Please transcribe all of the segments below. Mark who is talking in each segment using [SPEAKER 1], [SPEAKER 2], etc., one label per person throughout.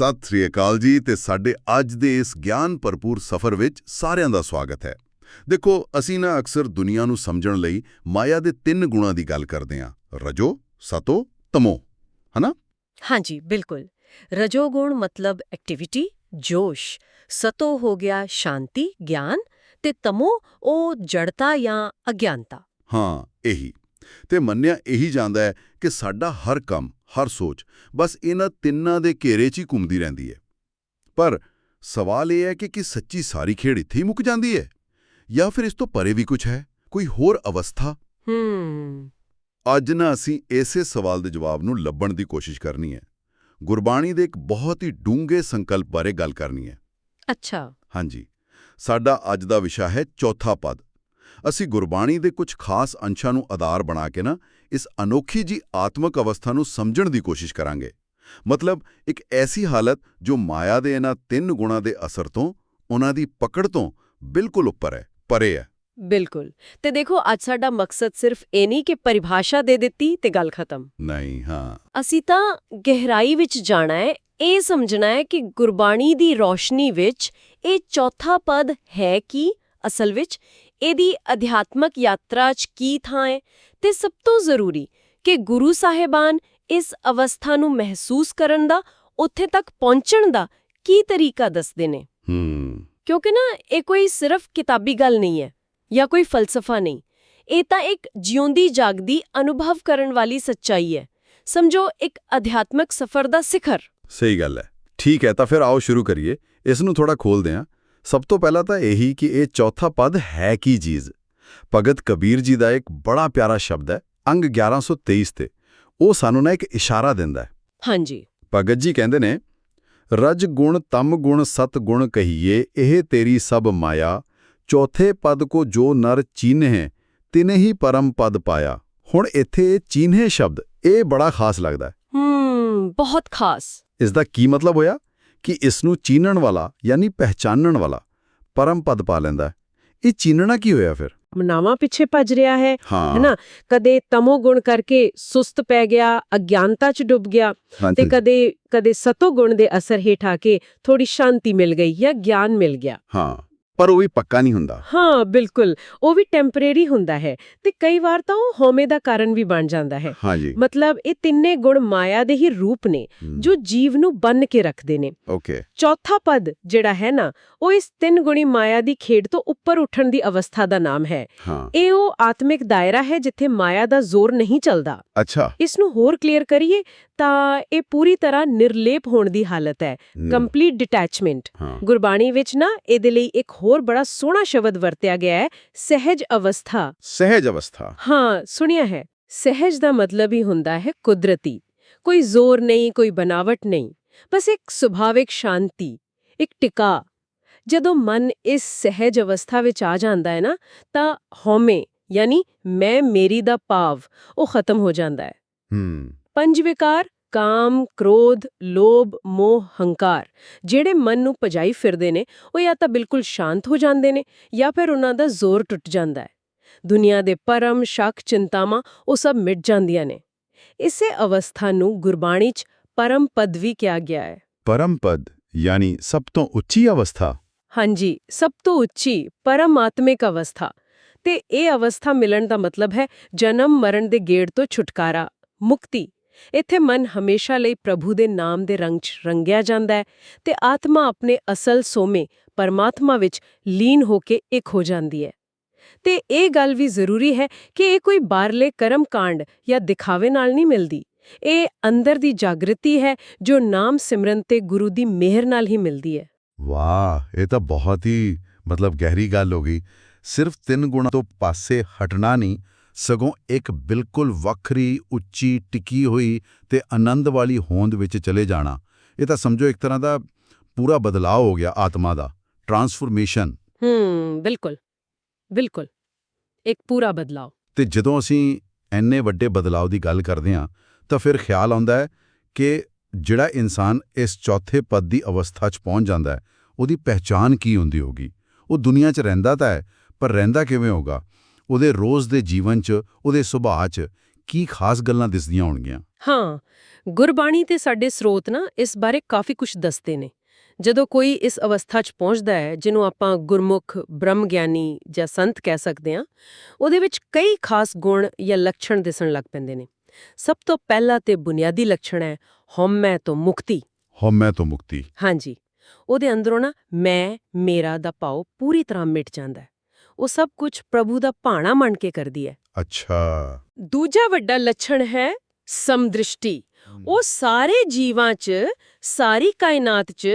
[SPEAKER 1] ਸਤਿ ਸ੍ਰੀ ਅਕਾਲ ਜੀ ਤੇ ਸਾਡੇ ਅੱਜ ਦੇ ਇਸ ਗਿਆਨ ਭਰਪੂਰ ਸਫ਼ਰ ਵਿੱਚ ਸਾਰਿਆਂ ਦਾ ਸਵਾਗਤ ਹੈ। ਦੇਖੋ ਅਸੀਂ ਨਾ ਅਕਸਰ ਦੁਨੀਆ ਨੂੰ ਸਮਝਣ ਲਈ ਮਾਇਆ ਦੇ ਤਿੰਨ ਗੁਣਾਂ ਦੀ ਗੱਲ ਕਰਦੇ ਹਾਂ। ਰਜੋ ਸਤੋ ਤਮੋ ਹਨਾ?
[SPEAKER 2] ਹਾਂਜੀ ਬਿਲਕੁਲ। ਰਜੋਗੁਣ ਮਤਲਬ ਐਕਟੀਵਿਟੀ ਜੋਸ਼। ਸਤੋ ਹੋ ਗਿਆ ਸ਼ਾਂਤੀ ਗਿਆਨ ਤੇ ਤਮੋ ਉਹ ਜੜਤਾ ਜਾਂ ਅਗਿਆਨਤਾ।
[SPEAKER 1] ਹਾਂ ਇਹੀ। ਤੇ ਮੰਨਿਆ ਇਹੀ ਜਾਂਦਾ ਹੈ ਕਿ ਸਾਡਾ ਹਰ ਕੰਮ ਹਰ ਸੋਚ ਬਸ ਇਹਨਾਂ ਤਿੰਨਾਂ ਦੇ ਘੇਰੇ 'ਚ ਹੀ ਘੁੰਮਦੀ ਰਹਿੰਦੀ ਹੈ। ਪਰ ਸਵਾਲ ਇਹ ਹੈ ਕਿ ਕੀ ਸੱਚੀ ਸਾਰੀ ਖੇਡ ਇੱਥੇ ਹੀ ਮੁੱਕ ਜਾਂਦੀ ਹੈ? ਜਾਂ ਫਿਰ ਇਸ ਤੋਂ ਪਰੇ ਵੀ ਕੁਝ ਹੈ? ਕੋਈ ਹੋਰ ਅਵਸਥਾ?
[SPEAKER 2] ਹੂੰ।
[SPEAKER 1] ਅੱਜ ਨਾ ਅਸੀਂ ਇਸੇ ਸਵਾਲ ਦੇ ਜਵਾਬ ਨੂੰ ਲੱਭਣ ਦੀ ਕੋਸ਼ਿਸ਼ ਕਰਨੀ ਹੈ। ਗੁਰਬਾਣੀ ਦੇ ਇੱਕ ਬਹੁਤ ਹੀ ਡੂੰਘੇ ਸੰਕਲਪ ਬਾਰੇ ਗੱਲ ਕਰਨੀ ਹੈ।
[SPEAKER 2] ਅੱਛਾ।
[SPEAKER 1] ਹਾਂਜੀ। ਸਾਡਾ ਅੱਜ ਦਾ ਵਿਸ਼ਾ ਹੈ ਚੌਥਾ ਪਦ। ਅਸੀਂ ਗੁਰਬਾਣੀ ਦੇ ਕੁਝ ਖਾਸ ਅੰਸ਼ਾਂ ਨੂੰ ਆਧਾਰ ਬਣਾ ਕੇ ਨਾ ਇਸ ਅਨੋਖੀ ਜੀ ਆਤਮਿਕ ਅਵਸਥਾ ਨੂੰ ਸਮਝਣ ਦੀ ਕੋਸ਼ਿਸ਼ ਕਰਾਂਗੇ। ਮਤਲਬ ਇੱਕ ਐਸੀ ਹਾਲਤ ਜੋ ਮਾਇਆ ਦੇ ਇਹਨਾਂ ਤਿੰਨ ਗੁਣਾਂ ਦੇ ਅਸਰ ਤੋਂ ਉਹਨਾਂ ਦੀ ਪਕੜ ਤੋਂ ਬਿਲਕੁਲ ਉੱਪਰ ਹੈ ਪਰੇ ਹੈ।
[SPEAKER 2] ਬਿਲਕੁਲ। ਤੇ ਦੇਖੋ ਅੱਜ ਸਾਡਾ ਮਕਸਦ ਸਿਰਫ ਇਹ ਨਹੀਂ ਕਿ ਪਰਿਭਾਸ਼ਾ ਦੇ ਦਿੱਤੀ ਤੇ ਗੱਲ ਖਤਮ।
[SPEAKER 1] ਨਹੀਂ ਹਾਂ।
[SPEAKER 2] ਅਸੀਂ ਤਾਂ ਗਹਿਰਾਈ ਵਿੱਚ ਜਾਣਾ ਹੈ ਇਹ ਸਮਝਣਾ ਹੈ ਕਿ ਗੁਰਬਾਣੀ ਦੀ ਰੋਸ਼ਨੀ ਵਿੱਚ ਇਹ ਚੌਥਾ ਪਦ ਹੈ ਕਿ ਅਸਲ ਵਿੱਚ ਇਹਦੀ ਅਧਿਆਤਮਕ ਯਾਤਰਾ 'ਚ ਕੀ ਥਾਂ ਹੈ ਤੇ ਸਭ ਤੋਂ ਜ਼ਰੂਰੀ ਕਿ ਗੁਰੂ ਸਾਹਿਬਾਨ ਇਸ ਅਵਸਥਾ ਨੂੰ ਮਹਿਸੂਸ ਕਰਨ ਦਾ ਉੱਥੇ ਤੱਕ ਪਹੁੰਚਣ ਦਾ ਕੀ ਤਰੀਕਾ ਦੱਸਦੇ ਨੇ? ਕਿਉਂਕਿ ਨਾ ਇਹ ਕੋਈ ਸਿਰਫ ਕਿਤਾਬੀ ਗੱਲ ਨਹੀਂ ਹੈ ਜਾਂ ਕੋਈ ਫਲਸਫਾ ਨਹੀਂ। ਇਹ ਤਾਂ ਇੱਕ ਜਿਉਂਦੀ ਜਾਗਦੀ ਅਨੁਭਵ ਕਰਨ ਵਾਲੀ ਸੱਚਾਈ ਹੈ। ਸਮਝੋ ਇੱਕ ਅਧਿਆਤਮਕ ਸਫ਼ਰ ਦਾ ਸਿਖਰ।
[SPEAKER 1] ਸਹੀ ਗੱਲ ਹੈ। ਠੀਕ ਹੈ ਤਾਂ ਫਿਰ ਆਓ ਸ਼ੁਰੂ ਕਰੀਏ। ਇਸ ਨੂੰ ਥੋੜਾ ਖੋਲਦੇ ਹਾਂ। ਸਭ ਤੋਂ ਪਹਿਲਾਂ ਤਾਂ ਇਹੀ ਕਿ ਇਹ ਚੌਥਾ ਪਦ ਹੈ ਕੀ ਚੀਜ਼ ਭਗਤ ਕਬੀਰ ਜੀ ਦਾ ਇੱਕ ਬੜਾ ਪਿਆਰਾ ਸ਼ਬਦ ਹੈ ਅੰਗ 1123 ਤੇ। ਉਹ ਸਾਨੂੰ ਨਾ ਇੱਕ ਇਸ਼ਾਰਾ ਦਿੰਦਾ ਹੈ।
[SPEAKER 2] ਹਾਂਜੀ।
[SPEAKER 1] ਭਗਤ ਜੀ ਕਹਿੰਦੇ ਨੇ ਰਜ ਗੁਣ ਤਮ ਗੁਣ ਸਤ ਗੁਣ ਕਹੀਏ ਇਹ ਤੇਰੀ ਸਭ ਮਾਇਆ। ਚੌਥੇ ਪਦ ਕੋ ਜੋ ਨਰ ਚੀਨਹਿ ਤਿਨੇ ਹੀ ਪਰਮ ਪਦ ਪਾਇਆ। ਹੁਣ ਇੱਥੇ ਚੀਨਹਿ ਸ਼ਬਦ ਇਹ ਬੜਾ ਖਾਸ ਲੱਗਦਾ ਹੈ।
[SPEAKER 2] ਹੂੰ ਬਹੁਤ ਖਾਸ।
[SPEAKER 1] ਇਸ ਦਾ ਕੀ ਮਤਲਬ ਹੋਇਆ? ਕਿ ਇਸ ਨੂੰ ਚੀਨਣ ਵਾਲਾ ਯਾਨੀ ਪਹਿਚਾਨਣ ਵਾਲਾ ਪਰਮ ਪਦ ਪਾ ਲੈਂਦਾ। ਇਹ ਚੀਨਣਾ ਕੀ ਹੋਇਆ ਫਿਰ?
[SPEAKER 2] ਮਨਾਵਾ ਪਿੱਛੇ ਭੱਜ ਰਿਹਾ ਹੈ ਹੈਨਾ? ਕਦੇ ਤਮੋ ਗੁਣ ਕਰਕੇ ਸੁਸਤ ਪੈ ਗਿਆ ਅਗਿਆਨਤਾ 'ਚ ਡੁੱਬ ਗਿਆ ਤੇ ਕਦੇ ਕਦੇ ਸਤੋ ਗੁਣ ਦੇ ਅਸਰ ਹੇਠ ਆ ਕੇ ਥੋੜੀ ਸ਼ਾਂਤੀ ਮਿਲ ਗਈ ਜਾਂ ਗਿਆਨ ਮਿਲ ਗਿਆ।
[SPEAKER 1] ਹਾਂ। ਪਰ ਉਹ ਵੀ ਪੱਕਾ ਨਹੀਂ ਹੁੰਦਾ।
[SPEAKER 2] ਹਾਂ ਬਿਲਕੁਲ। ਉਹ ਵੀ ਟੈਂਪਰੇਰੀ ਹੁੰਦਾ ਹੈ ਤੇ ਕਈ ਵਾਰ ਤਾਂ ਉਹ ਹਉਮੈ ਦਾ ਕਾਰਨ ਵੀ ਬਣ ਜਾਂਦਾ ਹੈ।
[SPEAKER 1] ਹਾਂਜੀ
[SPEAKER 2] ਮਤਲਬ ਇਹ ਤਿੰਨੇ ਗੁਣ ਮਾਇਆ ਦੇ ਹੀ ਰੂਪ ਨੇ ਜੋ ਜੀਵ ਨੂੰ ਬੰਨ ਕੇ ਰੱਖਦੇ ਨੇ।
[SPEAKER 1] ਓਕੇ।
[SPEAKER 2] ਚੌਥਾ ਪਦ ਜਿਹੜਾ ਹੈ ਨਾ ਉਹ ਇਸ ਤਿੰਨ ਗੁਣੀ ਮਾਇਆ ਦੀ ਖੇਡ ਤੋਂ ਉੱਪਰ ਉੱਠਣ ਦੀ ਅਵਸਥਾ ਦਾ ਨਾਮ ਹੈ। ਇਹ ਉਹ ਆਤਮਿਕ ਦਾਇਰਾ ਹੈ ਜਿੱਥੇ ਮਾਇਆ ਦਾ ਜ਼ੋਰ ਨਹੀਂ ਚੱਲਦਾ।
[SPEAKER 1] ਅੱਛਾ।
[SPEAKER 2] ਇਸ ਨੂੰ ਹੋਰ ਕਲੀਅਰ ਕਰੀਏ ਤਾਂ ਇਹ ਪੂਰੀ ਤਰ੍ਹਾਂ ਨਿਰਲੇਪ ਹੋਣ ਦੀ ਹਾਲਤ ਹੈ। Complete detachment. ਗੁਰਬਾਣੀ ਵਿੱਚ ਨਾ ਇਹਦੇ ਲਈ ਇੱਕ ਹੋਰ ਬੜਾ ਸੋਹਣਾ ਸ਼ਬਦ ਵਰਤਿਆ ਗਿਆ ਹੈ ਸਹਿਜ ਅਵਸਥਾ।
[SPEAKER 1] ਸਹਿਜ ਅਵਸਥਾ।
[SPEAKER 2] ਹਾਂ ਸੁਣਿਆ ਹੈ। ਸਹਿਜ ਦਾ ਮਤਲਬ ਹੀ ਹੁੰਦਾ ਹੈ ਕੁਦਰਤੀ। ਕੋਈ ਜ਼ੋਰ ਨਹੀਂ ਕੋਈ ਬਨਾਵਟ ਨਹੀਂ। ਬਸ ਇੱਕ ਸੁਭਾਵਿਕ ਸ਼ਾਂਤੀ ਇੱਕ ਟਿਕਾ। ਜਦੋਂ ਮਨ ਇਸ ਸਹਿਜ ਅਵਸਥਾ ਵਿੱਚ ਆ ਜਾਂਦਾ ਹੈ ਨਾ ਤਾਂ ਹਉਮੈ ਯਾਨੀ ਮੈਂ ਮੇਰੀ ਦਾ ਭਾਵ ਉਹ ਖਤਮ ਹੋ ਜਾਂਦਾ ਹੈ।
[SPEAKER 1] ਹੂੰ।
[SPEAKER 2] ਪੰਜ ਵਿਕਾਰ ਕਾਮ ਕ੍ਰੋਧ ਲੋਭ ਮੋਹ ਹੰਕਾਰ ਜਿਹੜੇ ਮਨ ਨੂੰ ਭਜਾਈ ਫਿਰਦੇ ਨੇ ਉਹ ਜਾਂ ਤਾਂ ਬਿਲਕੁਲ ਸ਼ਾਂਤ ਹੋ ਜਾਂਦੇ ਨੇ ਜਾਂ ਫਿਰ ਉਹਨਾਂ ਦਾ ਜ਼ੋਰ ਟੁੱਟ ਜਾਂਦਾ ਹੈ। ਦੁਨੀਆ ਦੇ ਪਰਮ ਸ਼ੱਕ ਚਿੰਤਾਵਾਂ ਉਹ ਸਭ ਮਿਟ ਜਾਂਦੀਆਂ ਨੇ। ਇਸੇ ਅਵਸਥਾ ਨੂੰ ਗੁਰਬਾਣੀ 'ਚ ਪਰਮ ਪਦ ਵੀ ਕਿਹਾ ਗਿਆ ਹੈ।
[SPEAKER 1] ਪਰਮ ਪਦ ਯਾਨੀ ਸਭ ਤੋਂ ਉੱਚੀ ਅਵਸਥਾ।
[SPEAKER 2] ਹਾਂਜੀ ਸਭ ਤੋਂ ਉੱਚੀ ਪਰਮਾਤਮਿਕ ਅਵਸਥਾ। ਤੇ ਇਹ ਅਵਸਥਾ ਮਿਲਣ ਦਾ ਮਤਲਬ ਹੈ ਜਨਮ ਮਰਨ ਦੇ ਗੇੜ ਤੋਂ ਛੁਟਕਾਰਾ ਮੁਕਤੀ। ਇੱਥੇ ਮਨ ਹਮੇਸ਼ਾ ਲਈ ਪ੍ਰਭੂ ਦੇ ਨਾਮ ਦੇ ਰੰਗ 'ਚ ਰੰਗਿਆ ਜਾਂਦਾ ਹੈ ਤੇ ਆਤਮਾ ਆਪਣੇ ਅਸਲ ਸੋਮੇ ਪਰਮਾਤਮਾ ਵਿੱਚ ਲੀਨ ਹੋ ਕੇ ਇੱਕ ਹੋ ਜਾਂਦੀ ਹੈ। ਤੇ ਇਹ ਗੱਲ ਵੀ ਜ਼ਰੂਰੀ ਹੈ ਕਿ ਇਹ ਕੋਈ ਬਾਹਰਲੇ ਕਰਮ ਕਾਂਡ ਜਾਂ ਦਿਖਾਵੇ ਨਾਲ ਨਹੀਂ ਮਿਲਦੀ। ਇਹ ਅੰਦਰ ਦੀ ਜਾਗਰਤੀ ਹੈ ਜੋ ਨਾਮ ਸਿਮਰਨ ਤੇ ਗੁਰੂ ਦੀ ਮਿਹਰ ਨਾਲ ਹੀ ਮਿਲਦੀ ਹੈ।
[SPEAKER 1] ਵਾਹ, ਇਹ ਤਾਂ ਬਹੁਤ ਹੀ ਮਤਲਬ ਗਹਿਰੀ ਗੱਲ ਹੋ ਗਈ। ਸਿਰਫ ਤਿੰਨ ਗੁਣਾਂ ਤੋਂ ਪਾਸੇ ਹਟਣਾ ਨਹੀਂ ਸਗੋਂ ਇੱਕ ਬਿਲਕੁਲ ਵੱਖਰੀ ਉੱਚੀ ਟਿਕੀ ਹੋਈ ਤੇ ਆਨੰਦ ਵਾਲੀ ਹੋਂਦ ਵਿੱਚ ਚਲੇ ਜਾਣਾ। ਇਹ ਤਾਂ ਸਮਝੋ ਇੱਕ ਤਰ੍ਹਾਂ ਦਾ ਪੂਰਾ ਬਦਲਾਅ ਹੋ ਗਿਆ ਆਤਮਾ ਦਾ। ਟਰਾਂਸਫਰਮੇਸ਼ਨ
[SPEAKER 2] ਹੂੰ ਬਿਲਕੁਲ ਬਿਲਕੁਲ ਇੱਕ ਪੂਰਾ ਬਦਲਾਅ।
[SPEAKER 1] ਤੇ ਜਦੋਂ ਅਸੀਂ ਐਨੇ ਵੱਡੇ ਬਦਲਾਅ ਦੀ ਗੱਲ ਕਰਦੇ ਹਾਂ ਤਾਂ ਫਿਰ ਖਿਆਲ ਆਉਂਦਾ ਹੈ ਕਿ ਜਿਹੜਾ ਇਨਸਾਨ ਇਸ ਚੌਥੇ ਪਦ ਦੀ ਅਵਸਥਾ 'ਚ ਪਹੁੰਚ ਜਾਂਦਾ ਹੈ ਉਹਦੀ ਪਹਿਚਾਨ ਕੀ ਹੁੰਦੀ ਹੋਗੀ ਉਹ ਦੁਨੀਆ 'ਚ ਰਹਿੰਦਾ ਤਾਂ ਹੈ ਪਰ ਰਹਿੰਦਾ ਕਿਵੇਂ ਹੋਗਾ ਉਹਦੇ ਰੋਜ਼ ਦੇ ਜੀਵਨ 'ਚ ਉਹਦੇ ਸੁਭਾਅ 'ਚ ਕੀ ਖਾਸ ਗੱਲਾਂ ਦਿਸਦੀਆਂ ਹੋਣਗੀਆਂ?
[SPEAKER 2] ਹਾਂ ਗੁਰਬਾਣੀ ਤੇ ਸਾਡੇ ਸਰੋਤ ਨਾ ਇਸ ਬਾਰੇ ਕਾਫੀ ਕੁਝ ਦੱਸਦੇ ਨੇ। ਜਦੋਂ ਕੋਈ ਇਸ ਅਵਸਥਾ 'ਚ ਪਹੁੰਚਦਾ ਹੈ ਜਿਹਨੂੰ ਆਪਾਂ ਗੁਰਮੁਖ ਬ੍ਰਹਮ ਗਿਆਨੀ ਜਾਂ ਸੰਤ ਕਹਿ ਸਕਦੇ ਹਾਂ ਉਹਦੇ ਵਿੱਚ ਕਈ ਖਾਸ ਗੁਣ ਜਾਂ ਲੱਛਣ ਦਿਸਣ ਲੱਗ ਪੈਂਦੇ ਨੇ। ਸਭ ਤੋਂ ਪਹਿਲਾ ਤੇ ਬੁਨਿਆਦੀ ਲੱਛਣ ਹੈ ਹਉਮੈ ਤੋਂ ਮੁਕਤੀ।
[SPEAKER 1] ਹਉਮੈ ਤੋਂ ਮੁਕਤੀ।
[SPEAKER 2] ਹਾਂਜੀ ਉਹਦੇ ਅੰਦਰੋਂ ਨਾ ਮੈਂ ਮੇਰਾ ਦਾ ਭਾਵ ਪੂਰੀ ਤਰ੍ਹਾਂ ਮਿਟ ਜਾਂਦਾ ਹੈ। ਉਹ ਸਭ ਕੁਝ ਪ੍ਰਭੂ ਦਾ ਭਾਣਾ ਮੰਨ ਕੇ ਕਰਦੀ ਹੈ।
[SPEAKER 1] ਅੱਛਾ।
[SPEAKER 2] ਦੂਜਾ ਵੱਡਾ ਲੱਛਣ ਹੈ ਸਮਦ੍ਰਿਸ਼ਟੀ। ਉਹ ਸਾਰੇ ਜੀਵਾਂ 'ਚ ਸਾਰੀ ਕਾਇਨਾਤ 'ਚ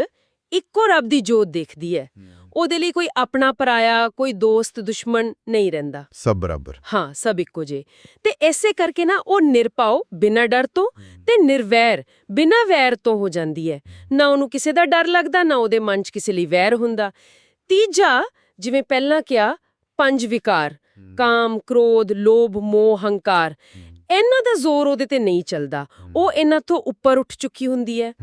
[SPEAKER 2] ਇੱਕੋ ਰੱਬ ਦੀ ਜੋਤ ਦੇਖਦੀ ਹੈ। ਉਹਦੇ ਲਈ ਕੋਈ ਆਪਣਾ ਪਰਾਇਆ ਕੋਈ ਦੋਸਤ ਦੁਸ਼ਮਣ ਨਹੀਂ ਰਹਿੰਦਾ।
[SPEAKER 1] ਸਭ ਬਰਾਬਰ।
[SPEAKER 2] ਹਾਂ ਸਭ ਇੱਕੋ ਜੇ ਤੇ ਐਸੇ ਕਰਕੇ ਨਾ ਉਹ ਨਿਰਪਾਉ ਬਿਨਾਂ ਡਰ ਤੋਂ ਤੇ ਨਿਰਵੈਰ ਬਿਨਾਂ ਵੈਰ ਤੋਂ ਹੋ ਜਾਂਦੀ ਹੈ। ਨਾ ਉਹਨੂੰ ਕਿਸੇ ਦਾ ਡਰ ਲੱਗਦਾ ਨਾ ਉਹਦੇ ਮਨ 'ਚ ਕਿਸੇ ਲਈ ਵੈਰ ਹੁੰਦਾ। ਤੀਜਾ ਜਿਵੇਂ ਪਹਿਲਾਂ ਕਿਹਾ ਪੰਜ ਵਿਕਾਰ ਕਾਮ ਕ੍ਰੋਧ ਲੋਭ ਮੋਹ ਹੰਕਾਰ। ਇਹਨਾਂ ਦਾ ਜ਼ੋਰ ਉਹਦੇ ਤੇ ਨਹੀਂ ਚੱਲਦਾ। ਉਹ ਇਹਨਾਂ ਤੋਂ ਉੱਪਰ ਉੱਠ ਚੁੱਕੀ ਹੁੰਦੀ
[SPEAKER 1] ਹੈ।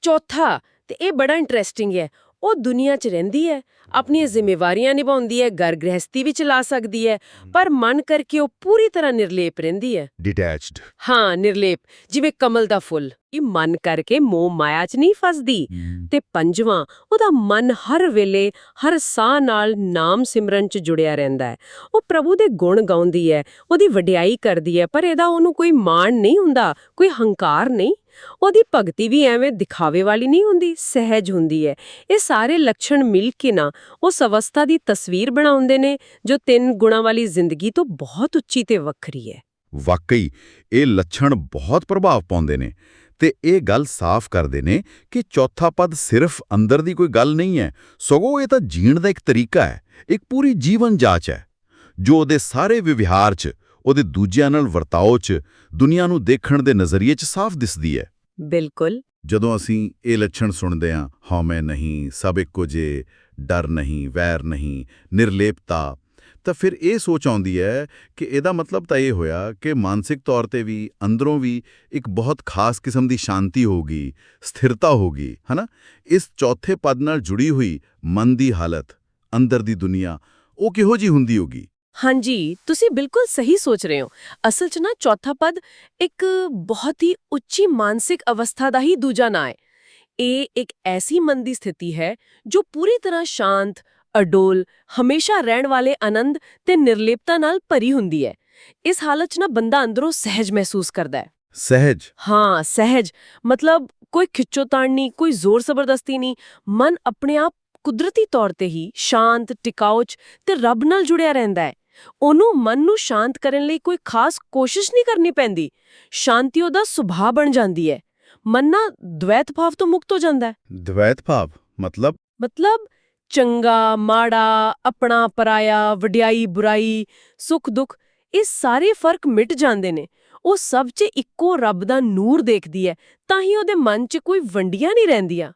[SPEAKER 2] ਚੌਥਾ ਤੇ ਇਹ ਬੜਾ ਇੰਟਰਸਟਿੰਗ ਹੈ ਉਹ ਦੁਨੀਆ 'ਚ ਰਹਿੰਦੀ ਹੈ ਆਪਣੀਆਂ ਜ਼ਿੰਮੇਵਾਰੀਆਂ ਨਿਭਾਉਂਦੀ ਹੈ ਘਰ ਗ੍ਰਹਿਸਤੀ ਵੀ ਚਲਾ ਸਕਦੀ ਹੈ ਪਰ ਮਨ ਕਰਕੇ ਉਹ ਪੂਰੀ ਤਰ੍ਹਾਂ ਨਿਰਲੇਪ ਰਹਿੰਦੀ ਹੈ।
[SPEAKER 1] ਡਿਟੈਚਡ
[SPEAKER 2] ਹਾਂ ਨਿਰਲੇਪ ਜਿਵੇਂ ਕਮਲ ਦਾ ਫੁੱਲ। ਇਹ ਮਨ ਕਰਕੇ ਮੋਹ ਮਾਇਆ 'ਚ ਨਹੀਂ ਫਸਦੀ। ਤੇ ਪੰਜਵਾਂ ਉਹਦਾ ਮਨ ਹਰ ਵੇਲੇ ਹਰ ਸਾਹ ਨਾਲ ਨਾਮ ਸਿਮਰਨ 'ਚ ਜੁੜਿਆ ਰਹਿੰਦਾ ਹੈ। ਉਹ ਪ੍ਰਭੂ ਦੇ ਗੁਣ ਗਾਉਂਦੀ ਹੈ ਉਹਦੀ ਵਡਿਆਈ ਕਰਦੀ ਹੈ ਪਰ ਇਹਦਾ ਉਹਨੂੰ ਕੋਈ ਮਾਣ ਨਹੀਂ ਹੁੰਦਾ ਕੋਈ ਹੰਕਾਰ ਨਹੀਂ। ਉਹਦੀ ਭਗਤੀ ਵੀ ਐਵੇਂ ਦਿਖਾਵੇ ਵਾਲੀ ਨਹੀਂ ਹੁੰਦੀ, ਸਹਿਜ ਹੁੰਦੀ ਹੈ ਇਹ ਸਾਰੇ ਲੱਛਣ ਮਿਲ ਕੇ ਨਾ ਉਸ ਅਵਸਥਾ ਦੀ ਤਸਵੀਰ ਬਣਾਉਂਦੇ ਨੇ, ਜੋ ਤਿੰਨ ਗੁਣਾਂ ਵਾਲੀ ਜ਼ਿੰਦਗੀ ਤੋਂ ਬਹੁਤ ਉੱਚੀ ਤੇ ਵੱਖਰੀ ਹੈ
[SPEAKER 1] ਵਾਕਈ, ਇਹ ਲੱਛਣ ਬਹੁਤ ਪ੍ਰਭਾਵ ਪਾਉਂਦੇ ਨੇ ਤੇ ਇਹ ਗੱਲ ਸਾਫ਼ ਕਰਦੇ ਨੇ ਕਿ ਚੌਥਾ ਪਦ ਸਿਰਫ ਅੰਦਰ ਦੀ ਕੋਈ ਗੱਲ ਨਹੀਂ ਹੈ ਸਗੋਂ ਇਹ ਤਾਂ ਜੀਣ ਦਾ ਇੱਕ ਤਰੀਕਾ ਹੈ ਇੱਕ ਪੂਰੀ ਜੀਵਨ ਜਾਂਚ ਹੈ ਜੋ ਉਹਦੇ ਸਾਰੇ ਵਿਵਹਾਰ 'ਚ ਉਹਦੇ ਦੂਜਿਆਂ ਨਾਲ ਵਰਤਾਓ 'ਚ ਦੁਨੀਆ ਨੂੰ ਦੇਖਣ ਦੇ ਨਜ਼ਰੀਏ 'ਚ ਸਾਫ਼ ਦਿਸਦੀ ਹੈ।
[SPEAKER 2] ਬਿਲਕੁਲ।
[SPEAKER 1] ਜਦੋਂ ਅਸੀਂ ਇਹ ਲੱਛਣ ਸੁਣਦੇ ਹਾਂ ਹਉਮੈ ਨਹੀਂ ਸਭ ਇੱਕੋ ਜੇ ਡਰ ਨਹੀਂ ਵੈਰ ਨਹੀਂ ਨਿਰਲੇਪਤਾ ਤਾਂ ਫਿਰ ਇਹ ਸੋਚ ਆਉਂਦੀ ਹੈ ਕਿ ਇਹਦਾ ਮਤਲਬ ਤਾਂ ਇਹ ਹੋਇਆ ਕਿ ਮਾਨਸਿਕ ਤੌਰ ਤੇ ਵੀ ਅੰਦਰੋਂ ਵੀ ਇੱਕ ਬਹੁਤ ਖਾਸ ਕਿਸਮ ਦੀ ਸ਼ਾਂਤੀ ਹੋਗੀ ਸਥਿਰਤਾ ਹੋਗੀ ਹਨਾ? ਇਸ ਚੌਥੇ ਪਦ ਨਾਲ ਜੁੜੀ ਹੋਈ ਮਨ ਦੀ ਹਾਲਤ ਅੰਦਰ ਦੀ ਦੁਨੀਆ ਉਹ ਕਿਹੋ ਜੀ ਹੁੰਦੀ ਹੋਗੀ
[SPEAKER 2] ਹਾਂਜੀ ਤੁਸੀਂ ਬਿਲਕੁਲ ਸਹੀ ਸੋਚ ਰਹੇ ਹੋ। ਅਸਲ 'ਚ ਨਾ ਚੌਥਾ ਪਦ ਇੱਕ ਬਹੁਤ ਹੀ ਉੱਚੀ ਮਾਨਸਿਕ ਅਵਸਥਾ ਦਾ ਹੀ ਦੂਜਾ ਨਾਂ ਹੈ। ਇਹ ਇੱਕ ਐਸੀ ਮਨ ਦੀ ਸਥਿਤੀ ਹੈ ਜੋ ਪੂਰੀ ਤਰ੍ਹਾਂ ਸ਼ਾਂਤ ਅਡੋਲ ਹਮੇਸ਼ਾ ਰਹਿਣ ਵਾਲੇ ਆਨੰਦ ਤੇ ਨਿਰਲੇਪਤਾ ਨਾਲ ਭਰੀ ਹੁੰਦੀ ਹੈ। ਇਸ ਹਾਲਤ 'ਚ ਨਾ ਬੰਦਾ ਅੰਦਰੋਂ ਸਹਿਜ ਮਹਿਸੂਸ ਕਰਦਾ ਹੈ।
[SPEAKER 1] ਸਹਿਜ?
[SPEAKER 2] ਹਾਂ ਸਹਿਜ। ਮਤਲਬ ਕੋਈ ਖਿੱਚੋਤਾਣ ਨਹੀਂ ਕੋਈ ਜ਼ੋਰ ਜ਼ਬਰਦਸਤੀ ਨਹੀਂ। ਮਨ ਆਪਣੇ ਆਪ ਕੁਦਰਤੀ ਤੌਰ ਤੇ ਹੀ ਸ਼ਾਂਤ ਟਿਕਾਊ 'ਚ ਤੇ ਰੱਬ ਨਾਲ ਜੁੜਿਆ ਰਹਿੰਦਾ ਹੈ। ਉਹਨੂੰ ਮਨ ਨੂੰ ਸ਼ਾਂਤ ਕਰਨ ਲਈ ਕੋਈ ਖਾਸ ਕੋਸ਼ਿਸ਼ ਨਹੀਂ ਕਰਨੀ ਪੈਂਦੀ। ਸ਼ਾਂਤੀ ਉਹਦਾ ਸੁਭਾਅ ਬਣ ਜਾਂਦੀ ਹੈ। ਮਨ ਨਾ ਦ્વੈਤ ਭਾਵ ਤੋਂ ਮੁਕਤ ਹੋ ਜਾਂਦਾ ਹੈ।
[SPEAKER 1] ਦ્વੈਤ ਭਾਵ ਮਤਲਬ?
[SPEAKER 2] ਮਤਲਬ ਚੰਗਾ ਮਾੜਾ ਆਪਣਾ ਪਰਾਇਆ ਵਡਿਆਈ ਬੁਰਾਈ ਸੁੱਖ ਦੁੱਖ ਇਹ ਸਾਰੇ ਫ਼ਰਕ ਮਿਟ ਜਾਂਦੇ ਨੇ। ਉਹ ਸਭ 'ਚ ਇੱਕੋ ਰੱਬ ਦਾ ਨੂਰ ਦੇਖਦੀ ਹੈ ਤਾਂ ਹੀ ਉਹਦੇ ਮਨ 'ਚ ਕੋਈ ਵੰਡੀਆਂ ਨਹੀਂ ਰਹਿੰਦੀਆਂ।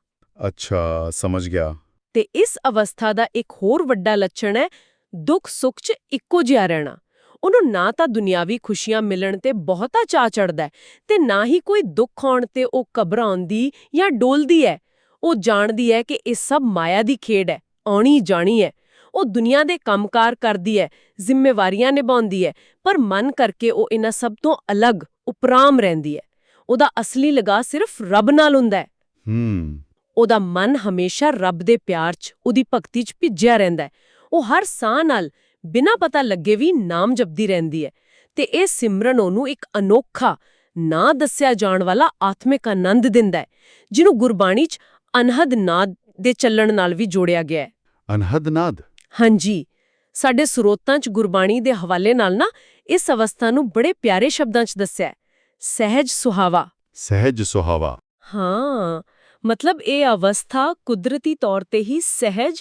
[SPEAKER 1] ਅੱਛਾ ਸਮਝ ਗਿਆ।
[SPEAKER 2] ਤੇ ਇਸ ਅਵਸਥਾ ਦਾ ਇੱਕ ਹੋਰ ਵੱਡਾ ਲੱਛਣ ਹੈ ਦੁੱਖ ਸੁੱਖ 'ਚ ਇੱਕੋ ਜਿਹਾ ਰਹਿਣਾ। ਉਹਨੂੰ ਨਾ ਤਾਂ ਦੁਨਿਆਵੀ ਖੁਸ਼ੀਆਂ ਮਿਲਣ ਤੇ ਬਹੁਤਾ ਚਾਅ ਚੜਦਾ ਤੇ ਨਾ ਹੀ ਕੋਈ ਦੁੱਖ ਆਉਣ ਤੇ ਉਹ ਘਬਰਾਉਂਦੀ ਜਾਂ ਡੋਲਦੀ ਹੈ। ਉਹ ਜਾਣਦੀ ਹੈ ਕਿ ਇਹ ਸਭ ਮਾਇਆ ਦੀ ਖੇਡ ਹੈ ਆਉਣੀ ਜਾਣੀ ਹੈ। ਉਹ ਦੁਨੀਆ ਦੇ ਕੰਮਕਾਰ ਕਰਦੀ ਹੈ ਜ਼ਿੰਮੇਵਾਰੀਆਂ ਨਿਭਾਉਂਦੀ ਹੈ ਪਰ ਮਨ ਕਰਕੇ ਉਹ ਇਹਨਾਂ ਸਭ ਤੋਂ ਅਲੱਗ ਉਪਰਾਮ ਰਹਿੰਦੀ ਹੈ। ਉਹਦਾ ਅਸਲੀ ਲਗਾ ਸਿਰਫ ਰੱਬ ਨਾਲ ਹੁੰਦਾ ਹੈ।
[SPEAKER 1] ਹੂੰ।
[SPEAKER 2] ਉਹਦਾ ਮਨ ਹਮੇਸ਼ਾ ਰੱਬ ਦੇ ਪਿਆਰ 'ਚ ਉਹਦੀ ਭਗਤੀ 'ਚ ਭਿੱਜਿਆ ਰਹਿੰਦਾ ਹੈ। ਉਹ ਹਰ ਸਾਹ ਨਾਲ ਬਿਨਾਂ ਪਤਾ ਲੱਗੇ ਵੀ ਨਾਮ ਜਪਦੀ ਰਹਿੰਦੀ ਹੈ। ਤੇ ਇਹ ਸਿਮਰਨ ਉਹਨੂੰ ਇੱਕ ਅਨੋਖਾ ਨਾ ਦੱਸਿਆ ਜਾਣ ਵਾਲਾ ਆਤਮਿਕ ਆਨੰਦ ਦਿੰਦਾ ਹੈ ਜਿਹਨੂੰ ਗੁਰਬਾਣੀ 'ਚ ਅਨਹਦ ਨਾਦ ਦੇ ਚੱਲਣ ਨਾਲ ਵੀ ਜੋੜਿਆ ਗਿਆ ਹੈ।
[SPEAKER 1] ਅਨਹਦ ਨਾਦ?
[SPEAKER 2] ਹਾਂਜੀ। ਸਾਡੇ ਸਰੋਤਾਂ 'ਚ ਗੁਰਬਾਣੀ ਦੇ ਹਵਾਲੇ ਨਾਲ ਨਾ ਇਸ ਅਵਸਥਾ ਨੂੰ ਬੜੇ ਪਿਆਰੇ ਸ਼ਬਦਾਂ 'ਚ ਦੱਸਿਆ ਸਹਿਜ ਸੁਹਾਵਾ।
[SPEAKER 1] ਸਹਿਜ ਸੁਹਾਵਾ।
[SPEAKER 2] ਹਾਂ। ਮਤਲਬ ਇਹ ਅਵਸਥਾ ਕੁਦਰਤੀ ਤੌਰ ਤੇ ਹੀ ਸਹਿਜ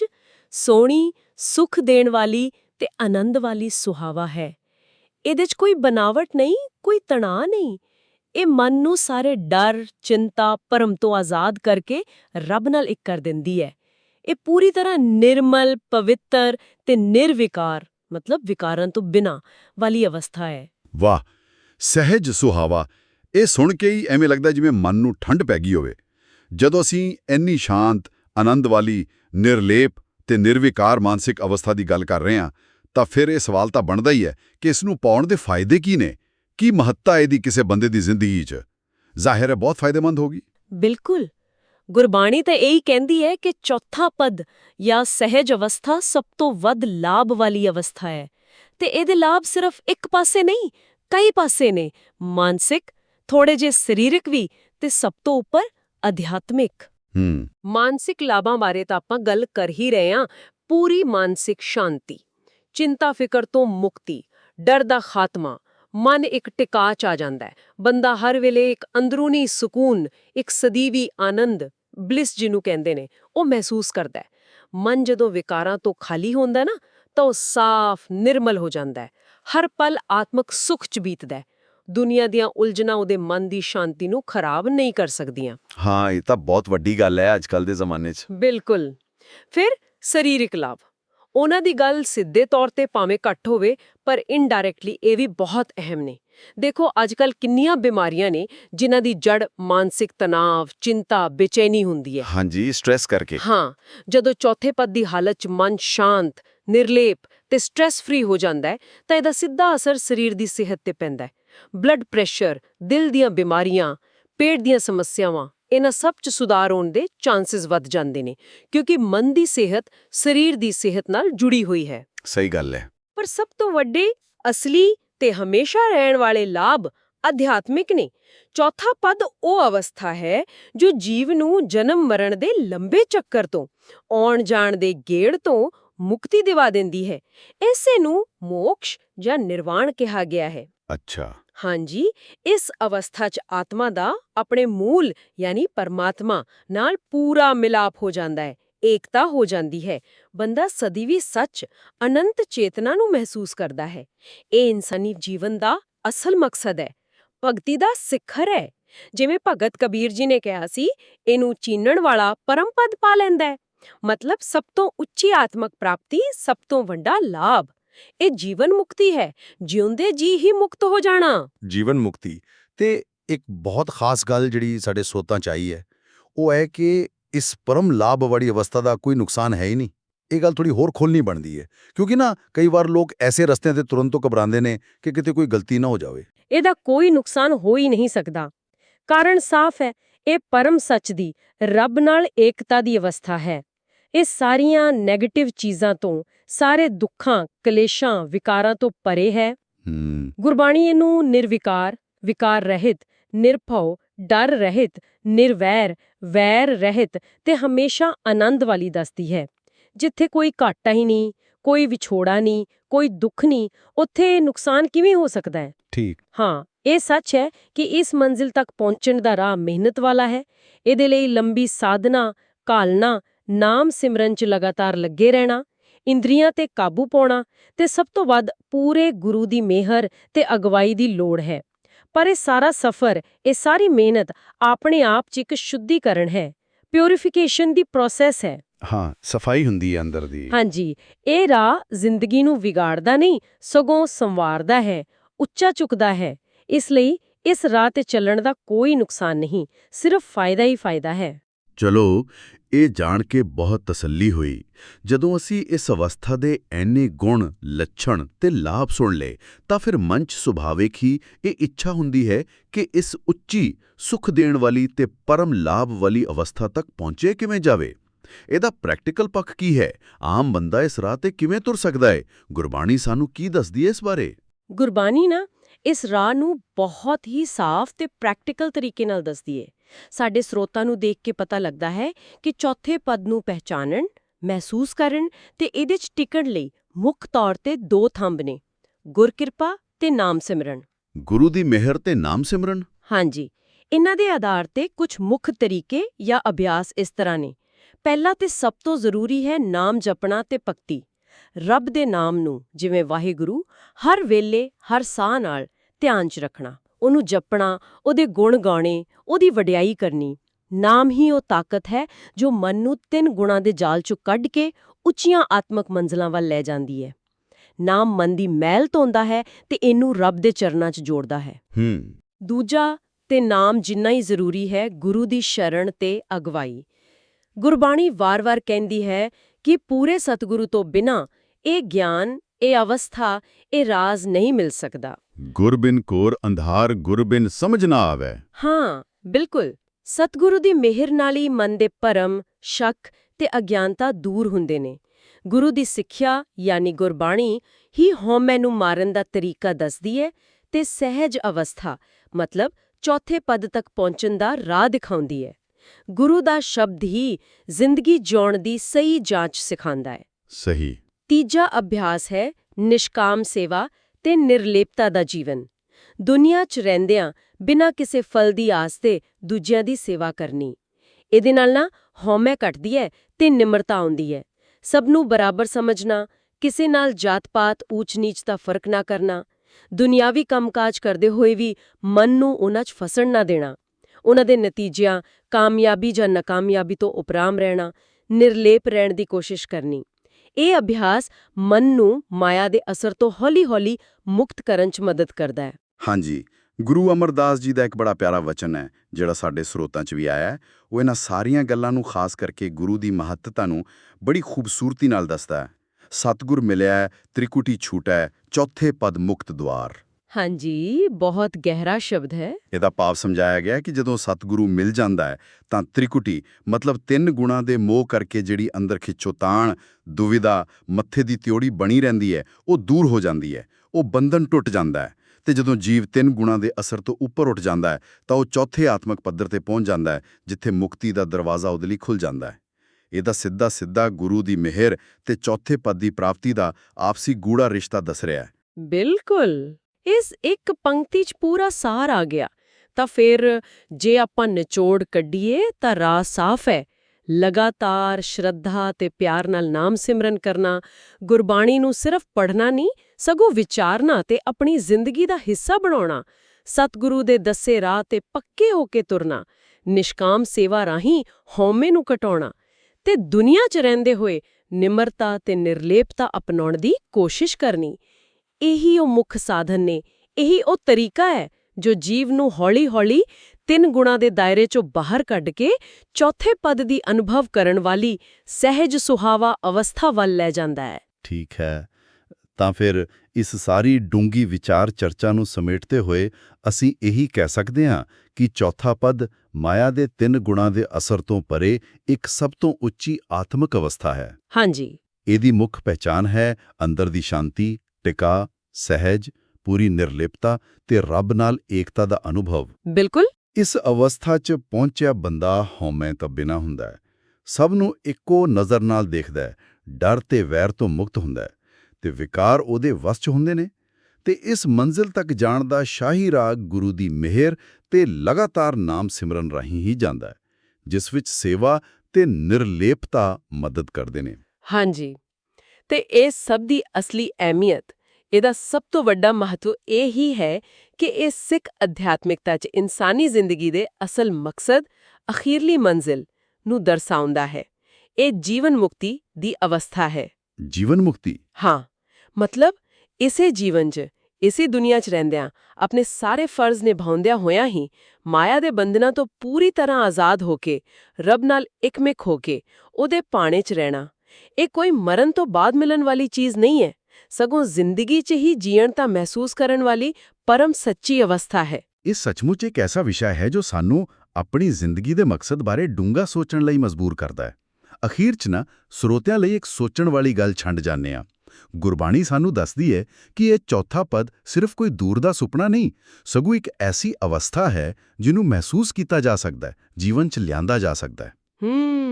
[SPEAKER 2] ਸੋਹਣੀ ਸੁਖ ਦੇਣ ਵਾਲੀ ਤੇ ਆਨੰਦ ਵਾਲੀ ਸੁਹਾਵਾ ਹੈ। ਇਹਦੇ 'ਚ ਕੋਈ ਬਨਾਵਟ ਨਹੀਂ, ਕੋਈ ਤਣਾਅ ਨਹੀਂ। ਇਹ ਮਨ ਨੂੰ ਸਾਰੇ ਡਰ, ਚਿੰਤਾ, ਭਰਮ ਤੋਂ ਆਜ਼ਾਦ ਕਰਕੇ ਰੱਬ ਨਾਲ ਇੱਕ ਕਰ ਦਿੰਦੀ ਹੈ। ਇਹ ਪੂਰੀ ਤਰ੍ਹਾਂ ਨਿਰਮਲ, ਪਵਿੱਤਰ ਤੇ ਨਿਰਵਿਕਾਰ, ਮਤਲਬ ਵਿਕਾਰਾਂ ਤੋਂ ਬਿਨਾ ਵਾਲੀ ਅਵਸਥਾ ਹੈ।
[SPEAKER 1] ਵਾਹ! ਸਹਿਜ ਸੁਹਾਵਾ। ਇਹ ਸੁਣ ਕੇ ਹੀ ਐਵੇਂ ਲੱਗਦਾ ਜਿਵੇਂ ਮਨ ਨੂੰ ਠੰਡ ਪੈ ਗਈ ਹੋਵੇ। ਜਦੋਂ ਅਸੀਂ ਇੰਨੀ ਸ਼ਾਂਤ, ਆਨੰਦ ਵਾਲੀ, ਨਿਰਲੇਪ ਤੇ ਨਿਰਵਿਕਾਰ ਮਾਨਸਿਕ ਅਵਸਥਾ ਦੀ ਗੱਲ ਕਰ ਰਹੇ ਹਾਂ, ਤਾਂ ਫਿਰ ਇਹ ਸਵਾਲ ਤਾਂ ਬਣਦਾ ਹੀ ਹੈ ਕਿ ਇਸ ਨੂੰ ਪਾਉਣ ਦੇ ਫਾਇਦੇ ਕੀ ਨੇ? ਕੀ ਮਹੱਤਤਾ ਇਹਦੀ ਕਿਸੇ ਬੰਦੇ ਦੀ ਜ਼ਿੰਦਗੀ 'ਚ? ਜ਼ਾਹਿਰ ਹੈ ਬਹੁਤ ਫਾਇਦੇਮੰਦ ਹੋਗੀ
[SPEAKER 2] ਬਿਲਕੁਲ। ਗੁਰਬਾਣੀ ਤਾਂ ਇਹੀ ਕਹਿੰਦੀ ਹੈ ਕਿ ਚੌਥਾ ਪਦ ਜਾਂ ਸਹਿਜ ਅਵਸਥਾ ਸਭ ਤੋਂ ਵੱਧ ਲਾਭ ਵਾਲੀ ਅਵਸਥਾ ਹੈ। ਤੇ ਇਹਦੇ ਲਾਭ ਸਿਰਫ ਇੱਕ ਪਾਸੇ ਨਹੀਂ, ਕਈ ਪਾਸੇ ਨੇ, ਮਾਨਸਿਕ ਥੋੜੇ ਜਿਹੇ ਸਰੀਰਕ ਵੀ ਤੇ ਸਭ ਤੋਂ ਉੱਪਰ ਅਧਿਆਤਮਿਕ।
[SPEAKER 1] ਹੂੰ।
[SPEAKER 2] ਮਾਨਸਿਕ ਲਾਭਾਂ ਬਾਰੇ ਤਾਂ ਆਪਾਂ ਗੱਲ ਕਰ ਹੀ ਰਹੇ ਹਾਂ। ਪੂਰੀ ਮਾਨਸਿਕ ਸ਼ਾਂਤੀ, ਚਿੰਤਾ ਫਿਕਰ ਤੋਂ ਮੁਕਤੀ, ਡਰ ਦਾ ਖਾਤਮਾ, ਮਨ ਇੱਕ ਟਿਕਾ ਚ ਆ ਜਾਂਦਾ ਹੈ। ਬੰਦਾ ਹਰ ਵੇਲੇ ਇੱਕ ਅੰਦਰੂਨੀ ਸਕੂਨ, ਇੱਕ ਸਦੀਵੀ ਆਨੰਦ, ਬਲਿਸ ਜਿਹਨੂੰ ਕਹਿੰਦੇ ਨੇ, ਉਹ ਮਹਿਸੂਸ ਕਰਦਾ ਹੈ। ਮਨ ਜਦੋਂ ਵਿਕਾਰਾਂ ਤੋਂ ਖਾਲੀ ਹੁੰਦਾ ਨਾ, ਤਾਂ ਉਹ ਸਾਫ਼, ਨਿਰਮਲ ਹੋ ਜਾਂਦਾ ਹੈ। ਹਰ ਪਲ ਆਤਮਿਕ ਸੁਖ ਚ ਬੀਤਦਾ ਹੈ। ਦੁਨੀਆ ਦੀਆਂ ਉਲਝਣਾਂ ਉਹਦੇ ਮਨ ਦੀ ਸ਼ਾਂਤੀ ਨੂੰ ਖਰਾਬ ਨਹੀਂ ਕਰ ਸਕਦੀਆਂ।
[SPEAKER 1] ਹਾਂ ਇਹ ਤਾਂ ਬਹੁਤ ਵੱਡੀ ਗੱਲ ਹੈ ਅੱਜ ਕੱਲ ਦੇ ਜ਼ਮਾਨੇ 'ਚ।
[SPEAKER 2] ਬਿਲਕੁਲ। ਫਿਰ ਸਰੀਰਕ ਲਾਭ। ਉਹਨਾਂ ਦੀ ਗੱਲ ਸਿੱਧੇ ਤੌਰ ਤੇ ਭਾਵੇਂ ਘੱਟ ਹੋਵੇ ਪਰ ਇਨਡਾਇਰੈਕਟਲੀ ਇਹ ਵੀ ਬਹੁਤ ਅਹਿਮ ਨੇ। ਦੇਖੋ ਅੱਜਕੱਲ ਕਿੰਨੀਆਂ ਬਿਮਾਰੀਆਂ ਨੇ ਜਿਨ੍ਹਾਂ ਦੀ ਜੜ ਮਾਨਸਿਕ ਤਣਾਅ ਚਿੰਤਾ ਬੇਚੈਨੀ ਹੁੰਦੀ ਹੈ।
[SPEAKER 1] ਹਾਂਜੀ ਸਟ੍ਰੈਸ ਕਰਕੇ।
[SPEAKER 2] ਹਾਂ ਜਦੋਂ ਚੌਥੇ ਪਦ ਦੀ ਹਾਲਤ 'ਚ ਮਨ ਸ਼ਾਂਤ ਨਿਰਲੇਪ ਤੇ ਸਟ੍ਰੈਸ ਫ੍ਰੀ ਹੋ ਜਾਂਦਾ ਹੈ ਤਾਂ ਇਹਦਾ ਸਿੱਧਾ ਅਸਰ ਸਰੀਰ ਦੀ ਸਿਹਤ ਤੇ ਪੈਂਦਾ ਹੈ। ਬਲੱਡ ਪ੍ਰੈਸ਼ਰ ਦਿਲ ਦੀਆਂ ਬਿਮਾਰੀਆਂ ਪੇਟ ਦੀਆਂ ਸਮੱਸਿਆਵਾਂ ਇਹਨਾਂ ਸਭ 'ਚ ਸੁਧਾਰ ਹੋਣ ਦੇ ਚਾਂਸਸ ਵੱਧ ਜਾਂਦੇ ਨੇ ਕਿਉਂਕਿ ਮਨ ਦੀ ਸਿਹਤ ਸਰੀਰ ਦੀ ਸਿਹਤ ਨਾਲ ਜੁੜੀ ਹੋਈ ਹੈ।
[SPEAKER 1] ਸਹੀ ਗੱਲ ਹੈ।
[SPEAKER 2] ਪਰ ਸਭ ਤੋਂ ਵੱਡੇ ਅਸਲੀ ਤੇ ਹਮੇਸ਼ਾ ਰਹਿਣ ਵਾਲੇ ਲਾਭ ਅਧਿਆਤਮਿਕ ਨੇ। ਚੌਥਾ ਪਦ ਉਹ ਅਵਸਥਾ ਹੈ ਜੋ ਜੀਵ ਨੂੰ ਜਨਮ ਮਰਨ ਦੇ ਲੰਬੇ ਚੱਕਰ ਤੋਂ ਆਉਣ ਜਾਣ ਦੇ ਗੇੜ ਤੋਂ ਮੁਕਤੀ ਦਿਵਾ ਦਿੰਦੀ ਹੈ। ਇਸੇ ਨੂੰ ਮੋਕਸ਼ ਜਾਂ ਨਿਰਵਾਣ ਕਿਹਾ ਗਿਆ ਹੈ।
[SPEAKER 1] ਅੱਛਾ।
[SPEAKER 2] ਹਾਂਜੀ, ਇਸ ਅਵਸਥਾ 'ਚ ਆਤਮਾ ਦਾ ਆਪਣੇ ਮੂਲ ਯਾਨੀ ਪਰਮਾਤਮਾ ਨਾਲ ਪੂਰਾ ਮਿਲਾਪ ਹੋ ਜਾਂਦਾ ਹੈ, ਏਕਤਾ ਹੋ ਜਾਂਦੀ ਹੈ। ਬੰਦਾ ਸਦੀਵੀ ਸੱਚ, ਅਨੰਤ ਚੇਤਨਾ ਨੂੰ ਮਹਿਸੂਸ ਕਰਦਾ ਹੈ। ਇਹ ਇਨਸਾਨੀ ਜੀਵਨ ਦਾ ਅਸਲ ਮਕਸਦ ਹੈ, ਭਗਤੀ ਦਾ ਸਿਖਰ ਹੈ। ਜਿਵੇਂ ਭਗਤ ਕਬੀਰ ਜੀ ਨੇ ਕਿਹਾ ਸੀ, ਇਹਨੂੰ ਚੀਨਣ ਵਾਲਾ ਪਰਮ ਪਦ ਪਾ ਲੈਂਦਾ ਹੈ। ਮਤਲਬ ਸਭ ਤੋਂ ਉੱਚੀ ਆਤਮਕ ਪ੍ਰਾਪਤੀ, ਸਭ ਤੋਂ ਵੱਡਾ ਲਾਭ। ਇਹ ਜੀਵਨ ਮੁਕਤੀ ਹੈ ਜਿਉਂਦੇ ਜੀ ਹੀ ਮੁਕਤ ਹੋ ਜਾਣਾ।
[SPEAKER 3] ਜੀਵਨ ਮੁਕਤੀ। ਤੇ ਇੱਕ ਬਹੁਤ ਖਾਸ ਗੱਲ ਜਿਹੜੀ ਸਾਡੇ ਸੋਤਾਂ ਚ ਆਈ ਹੈ ਉਹ ਹੈ ਕਿ ਇਸ ਪਰਮ ਲਾਭ ਵਾਲੀ ਅਵਸਥਾ ਦਾ ਕੋਈ ਨੁਕਸਾਨ ਹੈ ਹੀ ਨਹੀਂ। ਇਹ ਗੱਲ ਥੋੜੀ ਹੋਰ ਖੋਲਣੀ ਬਣਦੀ ਹੈ ਕਿਉਂਕਿ ਨਾ ਕਈ ਵਾਰ ਲੋਕ ਐਸੇ ਰਸਤਿਆਂ ਤੇ ਤੁਰੰਤ ਤੋਂ ਘਬਰਾਉਂਦੇ ਨੇ ਕਿ ਕਿਤੇ ਕੋਈ ਗਲਤੀ ਨਾ ਹੋ ਜਾਵੇ।
[SPEAKER 2] ਇਹਦਾ ਕੋਈ ਨੁਕਸਾਨ ਹੋ ਹੀ ਨਹੀਂ ਸਕਦਾ। ਕਾਰਨ ਸਾਫ਼ ਹੈ ਇਹ ਪਰਮ ਸੱਚ ਦੀ ਰੱਬ ਨਾਲ ਏਕਤਾ ਦੀ ਅਵਸਥਾ ਹੈ। ਇਹ ਸਾਰੀਆਂ 네ਗੇਟਿਵ ਚੀਜ਼ਾਂ ਤੋਂ ਸਾਰੇ ਦੁੱਖਾਂ ਕਲੇਸ਼ਾਂ ਵਿਕਾਰਾਂ ਤੋਂ ਪਰੇ ਹੈ।
[SPEAKER 1] ਹੂੰ।
[SPEAKER 2] ਗੁਰਬਾਣੀ ਇਹਨੂੰ ਨਿਰਵਿਕਾਰ ਵਿਕਾਰ ਰਹਿਤ ਨਿਰਭਉ ਡਰ ਰਹਿਤ ਨਿਰਵੈਰ ਵੈਰ ਰਹਿਤ ਤੇ ਹਮੇਸ਼ਾ ਆਨੰਦ ਵਾਲੀ ਦੱਸਦੀ ਹੈ। ਜਿੱਥੇ ਕੋਈ ਘਾਟਾ ਹੀ ਨਹੀਂ ਕੋਈ ਵਿਛੋੜਾ ਨਹੀਂ ਕੋਈ ਦੁੱਖ ਨਹੀਂ ਉੱਥੇ ਨੁਕਸਾਨ ਕਿਵੇਂ ਹੋ ਸਕਦਾ ਹੈ?
[SPEAKER 3] ਠੀਕ।
[SPEAKER 2] ਹਾਂ ਇਹ ਸੱਚ ਹੈ ਕਿ ਇਸ ਮੰਜ਼ਿਲ ਤੱਕ ਪਹੁੰਚਣ ਦਾ ਰਾਹ ਮਿਹਨਤ ਵਾਲਾ ਹੈ। ਇਹਦੇ ਲਈ ਲੰਬੀ ਸਾਧਨਾ ਕਾਲਨਾ ਨਾਮ ਸਿਮਰਨ 'ਚ ਲਗਾਤਾਰ ਲੱਗੇ ਰਹਿਣਾ ਇੰਦਰੀਆਂ ਤੇ ਕਾਬੂ ਪਾਉਣਾ ਤੇ ਸਭ ਤੋਂ ਵੱਧ ਪੂਰੇ ਗੁਰੂ ਦੀ ਮਿਹਰ ਤੇ ਅਗਵਾਈ ਦੀ ਲੋੜ ਹੈ। ਪਰ ਇਹ ਸਾਰਾ ਸਫ਼ਰ ਇਹ ਸਾਰੀ ਮਿਹਨਤ ਆਪਣੇ ਆਪ 'ਚ ਇੱਕ ਸ਼ੁੱਧੀਕਰਨ ਹੈ ਪਿਉਰੀਫਿਕੇਸ਼ਨ ਦੀ ਪ੍ਰੋਸੈਸ ਹੈ।
[SPEAKER 1] ਹਾਂ ਸਫ਼ਾਈ ਹੁੰਦੀ ਹੈ ਅੰਦਰ ਦੀ।
[SPEAKER 2] ਹਾਂਜੀ ਇਹ ਰਾਹ ਜ਼ਿੰਦਗੀ ਨੂੰ ਵਿਗਾੜਦਾ ਨਹੀਂ ਸਗੋਂ ਸੰਵਾਰਦਾ ਹੈ ਉੱਚਾ ਚੁੱਕਦਾ ਹੈ। ਇਸ ਲਈ ਇਸ ਰਾਹ ਤੇ ਚੱਲਣ ਦਾ ਕੋਈ ਨੁਕਸਾਨ ਨਹੀਂ ਸਿਰਫ ਫਾਇਦਾ ਹੀ ਫਾਇਦਾ ਹੈ।
[SPEAKER 1] ਚਲੋ ਇਹ ਜਾਣ ਕੇ ਬਹੁਤ ਤਸੱਲੀ ਹੋਈ। ਜਦੋਂ ਅਸੀਂ ਇਸ ਅਵਸਥਾ ਦੇ ਐਨੇ ਗੁਣ, ਲੱਛਣ ਤੇ ਲਾਭ ਸੁਣ ਲਏ, ਤਾਂ ਫਿਰ ਮਨ 'ਚ ਸੁਭਾਵਿਕ ਹੀ ਇਹ ਇੱਛਾ ਹੁੰਦੀ ਹੈ ਕਿ ਇਸ ਉੱਚੀ, ਸੁਖ ਦੇਣ ਵਾਲੀ ਤੇ ਪਰਮ ਲਾਭ ਵਾਲੀ ਅਵਸਥਾ ਤੱਕ ਪਹੁੰਚੇ ਕਿਵੇਂ ਜਾਵੇ। ਇਹਦਾ ਪ੍ਰੈਕਟੀਕਲ ਪੱਖ ਕੀ ਹੈ? ਆਮ ਬੰਦਾ ਇਸ ਰਾਹ ਤੇ ਕਿਵੇਂ ਤੁਰ ਸਕਦਾ ਹੈ? ਗੁਰਬਾਣੀ ਸਾਨੂੰ ਕੀ ਦੱਸਦੀ ਹੈ ਇਸ ਬਾਰੇ?
[SPEAKER 2] ਗੁਰਬਾਣੀ ਨਾ ਇਸ ਰਾਹ ਨੂੰ ਬਹੁਤ ਹੀ ਸਾਫ਼ ਤੇ ਪ੍ਰੈਕਟੀਕਲ ਤਰੀਕੇ ਨਾਲ ਦੱਸਦੀ ਹੈ ਸਾਡੇ ਸਰੋਤਾਂ ਨੂੰ ਦੇਖ ਕੇ ਪਤਾ ਲੱਗਦਾ ਹੈ ਕਿ ਚੌਥੇ ਪਦ ਨੂੰ ਪਹਿਚਾਨਣ ਮਹਿਸੂਸ ਕਰਨ ਤੇ ਇਹਦੇ 'ਚ ਟਿਕਣ ਲਈ ਮੁੱਖ ਤੌਰ ਤੇ ਦੋ ਥੰਬ ਨੇ ਗੁਰਕਿਰਪਾ ਤੇ ਨਾਮ ਸਿਮਰਨ।
[SPEAKER 1] ਗੁਰੂ ਦੀ ਮਿਹਰ ਤੇ ਨਾਮ ਸਿਮਰਨ?
[SPEAKER 2] ਹਾਂਜੀ ਇਹਨਾਂ ਦੇ ਆਧਾਰ ਤੇ ਕੁਝ ਮੁੱਖ ਤਰੀਕੇ ਜਾਂ ਅਭਿਆਸ ਇਸ ਤਰ੍ਹਾਂ ਨੇ। ਪਹਿਲਾ ਤੇ ਸਭ ਤੋਂ ਜ਼ਰੂਰੀ ਹੈ ਨਾਮ ਜਪਣਾ ਤੇ ਭਗਤੀ। ਰੱਬ ਦੇ ਨਾਮ ਨੂੰ ਜਿਵੇਂ ਵਾਹਿਗੁਰੂ ਹਰ ਵੇਲੇ ਹਰ ਸਾਹ ਨਾਲ ਧਿਆਨ 'ਚ ਰੱਖਣਾ। ਉਹਨੂੰ ਜਪਣਾ ਉਹਦੇ ਗੁਣ ਗਾਉਣੇ ਉਹਦੀ ਵਡਿਆਈ ਕਰਨੀ। ਨਾਮ ਹੀ ਉਹ ਤਾਕਤ ਹੈ ਜੋ ਮਨ ਨੂੰ ਤਿੰਨ ਗੁਣਾਂ ਦੇ ਜਾਲ 'ਚੋਂ ਕੱਢ ਕੇ ਉੱਚੀਆਂ ਆਤਮਕ ਮੰਜ਼ਲਾਂ ਵੱਲ ਲੈ ਜਾਂਦੀ ਹੈ। ਨਾਮ ਮਨ ਦੀ ਮੈਲ ਧੋਂਦਾ ਹੈ ਤੇ ਇਹਨੂੰ ਰੱਬ ਦੇ ਚਰਨਾਂ 'ਚ ਜੋੜਦਾ ਹੈ।
[SPEAKER 1] ਹੂੰ।
[SPEAKER 2] ਦੂਜਾ ਤੇ ਨਾਮ ਜਿੰਨਾ ਹੀ ਜ਼ਰੂਰੀ ਹੈ ਗੁਰੂ ਦੀ ਸ਼ਰਣ ਤੇ ਅਗਵਾਈ। ਗੁਰਬਾਣੀ ਵਾਰ-ਵਾਰ ਕਹਿੰਦੀ ਹੈ ਕਿ ਪੂਰੇ ਸਤਿਗੁਰੂ ਤੋਂ ਬਿਨਾ ਇਹ ਗਿਆਨ ਇਹ ਅਵਸਥਾ ਇਹ ਰਾਜ਼ ਨਹੀਂ ਮਿਲ ਸਕਦਾ।
[SPEAKER 4] ਗੁਰਬਿਨ ਕੋਰ ਅੰਧਾਰ ਗੁਰਬਿਨ ਸਮਝ ਨਾ ਆਵੇ।
[SPEAKER 2] ਹਾਂ ਬਿਲਕੁਲ। ਸਤਿਗੁਰੂ ਦੀ ਮਿਹਰ ਨਾਲ ਹੀ ਮਨ ਦੇ ਭਰਮ ਸ਼ੱਕ ਤੇ ਅਗਿਆਨਤਾ ਦੂਰ ਹੁੰਦੇ ਨੇ। ਗੁਰੂ ਦੀ ਸਿੱਖਿਆ ਯਾਨੀ ਗੁਰਬਾਣੀ ਹੀ ਹਉਮੈ ਨੂੰ ਮਾਰਨ ਦਾ ਤਰੀਕਾ ਦੱਸਦੀ ਹੈ ਤੇ ਸਹਿਜ ਅਵਸਥਾ ਮਤਲਬ ਚੌਥੇ ਪਦ ਤੱਕ ਪਹੁੰਚਣ ਦਾ ਰਾਹ ਦਿਖਾਉਂਦੀ ਹੈ ਗੁਰੂ ਦਾ ਸ਼ਬਦ ਹੀ ਜ਼ਿੰਦਗੀ ਜਿਉਣ ਦੀ ਸਹੀ ਜਾਂਚ ਸਿਖਾਉਂਦਾ ਹੈ।
[SPEAKER 4] ਸਹੀ।
[SPEAKER 2] ਤੀਜਾ ਅਭਿਆਸ ਹੈ ਨਿਸ਼ਕਾਮ ਸੇਵਾ ਤੇ ਨਿਰਲੇਪਤਾ ਦਾ ਜੀਵਨ। ਦੁਨੀਆ 'ਚ ਰਹਿੰਦਿਆਂ ਬਿਨਾਂ ਕਿਸੇ ਫਲ ਦੀ ਆਸ ਤੇ ਦੂਜਿਆਂ ਦੀ ਸੇਵਾ ਕਰਨੀ। ਇਹਦੇ ਨਾਲ ਨਾ ਹਉਮੈ ਘਟਦੀ ਹੈ ਤੇ ਨਿਮਰਤਾ ਆਉਂਦੀ ਹੈ। ਸਭ ਨੂੰ ਬਰਾਬਰ ਸਮਝਣਾ ਕਿਸੇ ਨਾਲ ਜਾਤ-ਪਾਤ ਊਚ-ਨੀਚ ਦਾ ਫ਼ਰਕ ਨਾ ਕਰਨਾ ਦੁਨਿਆਵੀ ਕੰਮਕਾਜ ਕਰਦੇ ਹੋਏ ਵੀ ਮਨ ਨੂੰ ਉਹਨਾਂ 'ਚ ਫਸਣ ਨਾ ਦੇਣਾ। ਉਹਨਾਂ ਦੇ ਨਤੀਜਿਆਂ ਕਾਮਯਾਬੀ ਜਾਂ ਨਾਕਾਮਯਾਬੀ ਤੋਂ ਉਪਰਾਮ ਰਹਿਣਾ ਨਿਰਲੇਪ ਰਹਿਣ ਦੀ ਕੋਸ਼ਿਸ਼ ਕਰਨੀ। ਇਹ ਅਭਿਆਸ ਮਨ ਨੂੰ ਮਾਇਆ ਦੇ ਅਸਰ ਤੋਂ ਹੌਲੀ-ਹੌਲੀ ਮੁਕਤ ਕਰਨ 'ਚ ਮਦਦ ਕਰਦਾ ਹੈ।
[SPEAKER 1] ਹਾਂਜੀ ਗੁਰੂ ਅਮਰਦਾਸ ਜੀ ਦਾ ਇੱਕ ਬੜਾ ਪਿਆਰਾ ਵਚਨ ਹੈ ਜਿਹੜਾ ਸਾਡੇ ਸਰੋਤਾਂ 'ਚ ਵੀ ਆਇਆ ਹੈ। ਉਹ ਇਹਨਾਂ ਸਾਰੀਆਂ ਗੱਲਾਂ ਨੂੰ ਖਾਸ ਕਰਕੇ ਗੁਰੂ ਦੀ ਮਹੱਤਤਾ ਨੂੰ ਬੜੀ ਖੂਬਸੂਰਤੀ ਨਾਲ ਦੱਸਦਾ ਹੈ। ਸਤਿਗੁਰ ਮਿਲਿਆ ਤ੍ਰਿਕੁਟੀ ਛੂਟਾ ਹੈ, ਚੌਥੇ ਪਦ ਮੁਕਤ ਦਵਾਰ
[SPEAKER 2] ਹਾਂਜੀ ਬਹੁਤ ਗਹਿਰਾ ਸ਼ਬਦ ਹੈ।
[SPEAKER 1] ਇਹਦਾ ਭਾਵ ਸਮਝਾਇਆ ਗਿਆ ਕਿ ਜਦੋਂ ਸਤਿਗੁਰੂ ਮਿਲ ਜਾਂਦਾ ਹੈ ਤਾਂ ਤ੍ਰਿਕੁਟੀ ਮਤਲਬ ਤਿੰਨ ਗੁਣਾ ਦੇ ਮੋਹ ਕਰਕੇ ਜਿਹੜੀ ਅੰਦਰ ਖਿੱਚੋਤਾਣ ਦੁਵਿਧਾ ਮੱਥੇ ਦੀ ਤਿਉੜੀ ਬਣੀ ਰਹਿੰਦੀ ਹੈ ਉਹ ਦੂਰ ਹੋ ਜਾਂਦੀ ਹੈ ਉਹ ਬੰਧਨ ਟੁੱਟ ਜਾਂਦਾ ਹੈ। ਤੇ ਜਦੋਂ ਜੀਵ ਤਿੰਨ ਗੁਣਾ ਦੇ ਅਸਰ ਤੋਂ ਉੱਪਰ ਉੱਠ ਜਾਂਦਾ ਹੈ ਤਾਂ ਉਹ ਚੌਥੇ ਆਤਮਿਕ ਪੱਧਰ ਤੇ ਪਹੁੰਚ ਜਾਂਦਾ ਹੈ ਜਿੱਥੇ ਮੁਕਤੀ ਦਾ ਦਰਵਾਜ਼ਾ ਉਹਦੇ ਲਈ ਖੁੱਲ ਜਾਂਦਾ ਹੈ। ਇਹਦਾ ਸਿੱਧਾ ਸਿੱਧਾ ਗੁਰੂ ਦੀ ਮਿਹਰ ਤੇ ਚੌਥੇ ਪਦ ਦੀ ਪ੍ਰਾਪਤੀ ਦਾ ਆਪਸੀ ਗੂੜਾ ਰਿਸ਼ਤਾ ਦੱਸ ਰਿਹਾ ਹੈ।
[SPEAKER 2] ਬਿਲਕੁਲ। ਇਸ ਇੱਕ ਪੰਕਤੀ 'ਚ ਪੂਰਾ ਸਾਰ ਆ ਗਿਆ। ਤਾਂ ਫਿਰ ਜੇ ਆਪਾਂ ਨਿਚੋੜ ਕੱਢੀਏ ਤਾਂ ਰਾਹ ਸਾਫ਼ ਹੈ। ਲਗਾਤਾਰ ਸ਼ਰਧਾ ਤੇ ਪਿਆਰ ਨਾਲ ਨਾਮ ਸਿਮਰਨ ਕਰਨਾ, ਗੁਰਬਾਣੀ ਨੂੰ ਸਿਰਫ ਪੜ੍ਹਨਾ ਨਹੀਂ, ਸਗੋਂ ਵਿਚਾਰਨਾ ਤੇ ਆਪਣੀ ਜ਼ਿੰਦਗੀ ਦਾ ਹਿੱਸਾ ਬਣਾਉਣਾ, ਸਤਿਗੁਰੂ ਦੇ ਦੱਸੇ ਰਾਹ ਤੇ ਪੱਕੇ ਹੋ ਕੇ ਤੁਰਨਾ, ਨਿਸ਼ਕਾਮ ਸੇਵਾ ਰਾਹੀਂ ਹਉਮੈ ਨੂੰ ਘਟਾਉਣਾ ਤੇ ਦੁਨੀਆ 'ਚ ਰਹਿੰਦੇ ਹੋਏ ਨਿਮਰਤਾ ਤੇ ਨਿਰਲੇਪਤਾ ਅਪਣਾਉਣ ਦੀ ਕੋਸ਼ਿਸ਼ ਕਰਨੀ। ਇਹੀ ਉਹ ਮੁੱਖ ਸਾਧਨ ਨੇ ਇਹੀ ਉਹ ਤਰੀਕਾ ਹੈ ਜੋ ਜੀਵ ਨੂੰ ਹੌਲੀ-ਹੌਲੀ ਤਿੰਨ ਗੁਣਾ ਦੇ ਦਾਇਰੇ 'ਚੋਂ ਬਾਹਰ ਕੱਢ ਕੇ ਚੌਥੇ ਪਦ ਦੀ ਅਨੁਭਵ ਕਰਨ ਵਾਲੀ ਸਹਿਜ ਸੁਹਾਵਾ ਅਵਸਥਾ ਵੱਲ ਲੈ ਜਾਂਦਾ ਹੈ।
[SPEAKER 1] ਠੀਕ ਹੈ। ਤਾਂ ਫਿਰ ਇਸ ਸਾਰੀ ਡੂੰਗੀ ਵਿਚਾਰ ਚਰਚਾ ਨੂੰ ਸਮੇਟਦੇ ਹੋਏ ਅਸੀਂ ਇਹੀ ਕਹਿ ਸਕਦੇ ਹਾਂ ਕਿ ਚੌਥਾ ਪਦ ਮਾਇਆ ਦੇ ਤਿੰਨ ਗੁਣਾ ਦੇ ਅਸਰ ਤੋਂ ਪਰੇ ਇੱਕ ਸਭ ਤੋਂ ਉੱਚੀ ਆਤਮਿਕ ਅਵਸਥਾ ਹੈ।
[SPEAKER 2] ਹਾਂਜੀ।
[SPEAKER 1] ਇਹਦੀ ਮੁੱਖ ਪਹਿਚਾਨ ਹੈ ਅੰਦਰ ਦੀ ਸ਼ਾਂਤੀ ਟਿਕਾ ਸਹਿਜ ਪੂਰੀ ਨਿਰਲਿਪਤਾ ਤੇ ਰੱਬ ਨਾਲ ਏਕਤਾ ਦਾ ਅਨੁਭਵ।
[SPEAKER 2] ਬਿਲਕੁਲ।
[SPEAKER 1] ਇਸ ਅਵਸਥਾ 'ਚ ਪਹੁੰਚਿਆ ਬੰਦਾ ਹਉਮੈ ਤੋਂ ਬਿਨਾ ਹੁੰਦਾ ਹੈ। ਸਭ ਨੂੰ ਇੱਕੋ ਨਜ਼ਰ ਨਾਲ ਦੇਖਦਾ ਹੈ। ਡਰ ਤੇ ਵੈਰ ਤੋਂ ਮੁਕਤ ਹੁੰਦਾ ਹੈ ਤੇ ਵਿਕਾਰ ਉਹਦੇ ਵਸ 'ਚ ਹੁੰਦੇ ਨੇ। ਤੇ ਇਸ ਮੰਜ਼ਿਲ ਤੱਕ ਜਾਣ ਦਾ ਸ਼ਾਹੀ ਰਾਗ ਗੁਰੂ ਦੀ ਮਿਹਰ ਤੇ ਲਗਾਤਾਰ ਨਾਮ ਸਿਮਰਨ ਰਾਹੀਂ ਹੀ ਜਾਂਦਾ ਹੈ ਜਿਸ ਵਿੱਚ ਸੇਵਾ ਤੇ ਨਿਰਲੇਪਤਾ ਮਦਦ ਕਰਦੇ ਨੇ।
[SPEAKER 2] ਹਾਂਜੀ। ਤੇ ਇਹ ਸਭ ਦੀ ਅਸਲੀ ਅਹਿਮੀਅਤ ਇਹਦਾ ਸਭ ਤੋਂ ਵੱਡਾ ਮਹੱਤਵ ਇਹ ਹੀ ਹੈ ਕਿ ਇਹ ਸਿੱਖ ਅਧਿਆਤਮਿਕਤਾ 'ਚ ਇਨਸਾਨੀ ਜ਼ਿੰਦਗੀ ਦੇ ਅਸਲ ਮਕਸਦ ਅਖੀਰਲੀ ਮੰਜ਼ਿਲ ਨੂੰ ਦਰਸਾਉਂਦਾ ਹੈ। ਇਹ ਜੀਵਨ ਮੁਕਤੀ ਦੀ ਅਵਸਥਾ ਹੈ।
[SPEAKER 1] ਜੀਵਨ ਮੁਕਤੀ?
[SPEAKER 2] ਹਾਂ ਮਤਲਬ ਇਸੇ ਜੀਵਨ 'ਚ ਇਸੇ ਦੁਨੀਆ 'ਚ ਰਹਿੰਦਿਆਂ ਆਪਣੇ ਸਾਰੇ ਫਰਜ਼ ਨਿਭਾਉਂਦਿਆਂ ਹੋਇਆਂ ਹੀ ਮਾਇਆ ਦੇ ਬੰਧਨਾਂ ਤੋਂ ਪੂਰੀ ਤਰ੍ਹਾਂ ਆਜ਼ਾਦ ਹੋ ਕੇ ਰੱਬ ਨਾਲ ਇਕਮਿਕ ਹੋ ਕੇ ਉਹਦੇ ਪਾਣੇ 'ਚ ਰਹਿਣਾ। ਇਹ ਕੋਈ ਮਰਨ ਤੋਂ ਬਾਅਦ ਮਿਲਣ ਵਾਲੀ ਚੀਜ਼ ਨਹੀਂ ਹੈ। ਸਗੋਂ ਜ਼ਿੰਦਗੀ 'ਚ ਹੀ ਜੀਣ ਤਾਂ ਮਹਿਸੂਸ ਕਰਨ ਵਾਲੀ ਪਰਮ ਸੱਚੀ ਅਵਸਥਾ ਹੈ।
[SPEAKER 1] ਇਹ ਸੱਚਮੁੱਚ ਇੱਕ ਐਸਾ ਵਿਸ਼ਾ ਹੈ ਜੋ ਸਾਨੂੰ ਆਪਣੀ ਜ਼ਿੰਦਗੀ ਦੇ ਮਕਸਦ ਬਾਰੇ ਡੂੰਘਾ ਸੋਚਣ ਲਈ ਮਜਬੂਰ ਕਰਦਾ ਹੈ। ਅਖੀਰ 'ਚ ਨਾ ਸਰੋਤਿਆਂ ਲਈ ਇੱਕ ਸੋਚਣ ਵਾਲੀ ਗੱਲ ਛੰਡ ਜਾਂਦੇ ਆ ਗੁਰਬਾਣੀ ਸਾਨੂੰ ਦੱਸਦੀ ਹੈ ਕਿ ਇਹ ਚੌਥਾ ਪਦ ਸਿਰਫ ਕੋਈ ਦੂਰ ਦਾ ਸੁਪਨਾ ਨਹੀਂ ਸਗੋਂ ਇੱਕ ਐਸੀ ਅਵਸਥਾ ਹੈ ਜਿਹਨੂੰ ਮਹਿਸੂਸ ਕੀਤਾ ਜਾ ਸਕਦਾ ਹੈ ਜੀਵਨ 'ਚ ਲਿਆਂਦਾ ਜਾ ਸਕਦਾ ਹੈ।
[SPEAKER 2] ਹੂੰ।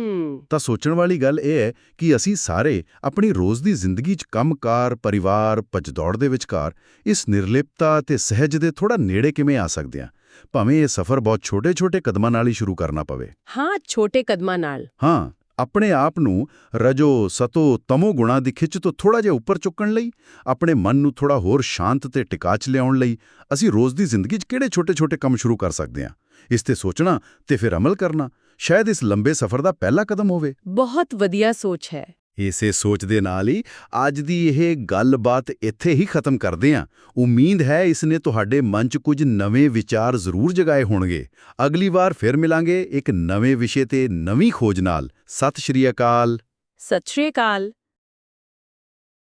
[SPEAKER 1] ਤਾਂ ਸੋਚਣ ਵਾਲੀ ਗੱਲ ਇਹ ਹੈ ਕਿ ਅਸੀਂ ਸਾਰੇ ਆਪਣੀ ਰੋਜ਼ ਦੀ ਜ਼ਿੰਦਗੀ 'ਚ ਕੰਮਕਾਰ ਪਰਿਵਾਰ ਭਜਦੌੜ ਦੇ ਵਿਚਕਾਰ ਇਸ ਨਿਰਲਿਪਤਾ ਤੇ ਸਹਿਜ ਦੇ ਥੋੜਾ ਨੇੜੇ ਕਿਵੇਂ ਆ ਸਕਦੇ ਹਾਂ? ਭਾਵੇਂ ਇਹ ਸਫ਼ਰ ਬਹੁਤ ਛੋਟੇ-ਛੋਟੇ ਕਦਮਾਂ ਨਾਲ ਹੀ ਸ਼ੁਰੂ ਕਰਨਾ ਪਵੇ।
[SPEAKER 2] ਹਾਂ ਛੋਟੇ ਕਦਮਾਂ ਨਾਲ।
[SPEAKER 1] ਹਾਂ ਆਪਣੇ ਆਪ ਨੂੰ ਰਜੋ ਸਤੋ ਤਮੋ ਗੁਣਾ ਦੀ ਖਿੱਚ ਤੋਂ ਥੋੜਾ ਜਿਹਾ ਉੱਪਰ ਚੁੱਕਣ ਲਈ ਆਪਣੇ ਮਨ ਨੂੰ ਥੋੜਾ ਹੋਰ ਸ਼ਾਂਤ ਤੇ ਟਿਕਾ 'ਚ ਲਿਆਉਣ ਲਈ ਅਸੀਂ ਰੋਜ਼ ਦੀ ਜ਼ਿੰਦਗੀ 'ਚ ਕਿਹੜੇ ਛੋਟੇ-ਛੋਟੇ ਕੰਮ ਸ਼ੁਰੂ ਕਰ ਸਕਦੇ ਹਾਂ? ਇਸ ਤੇ ਸੋਚਣਾ ਤੇ ਫਿਰ ਅਮਲ ਕਰਨਾ। ਸ਼ਾਇਦ ਇਸ ਲੰਬੇ ਸਫ਼ਰ ਦਾ ਪਹਿਲਾ ਕਦਮ ਹੋਵੇ।
[SPEAKER 2] ਬਹੁਤ ਵਧੀਆ ਸੋਚ ਹੈ।
[SPEAKER 1] ਇਸੇ ਸੋਚ ਦੇ ਨਾਲ ਹੀ ਅੱਜ ਦੀ ਇਹ ਗੱਲਬਾਤ ਇੱਥੇ ਹੀ ਖਤਮ ਕਰਦੇ ਹਾਂ। ਉਮੀਦ ਹੈ ਇਸ ਨੇ ਤੁਹਾਡੇ ਮਨ 'ਚ ਕੁਝ ਨਵੇਂ ਵਿਚਾਰ ਜ਼ਰੂਰ ਜਗਾਏ ਹੋਣਗੇ। ਅਗਲੀ ਵਾਰ ਫਿਰ ਮਿਲਾਂਗੇ ਇੱਕ ਨਵੇਂ ਵਿਸ਼ੇ ਤੇ ਨਵੀਂ ਖੋਜ ਨਾਲ। ਸਤਿ ਸ਼੍ਰੀ ਅਕਾਲ।
[SPEAKER 2] ਸਤਿ ਸ਼੍ਰੀ ਅਕਾਲ।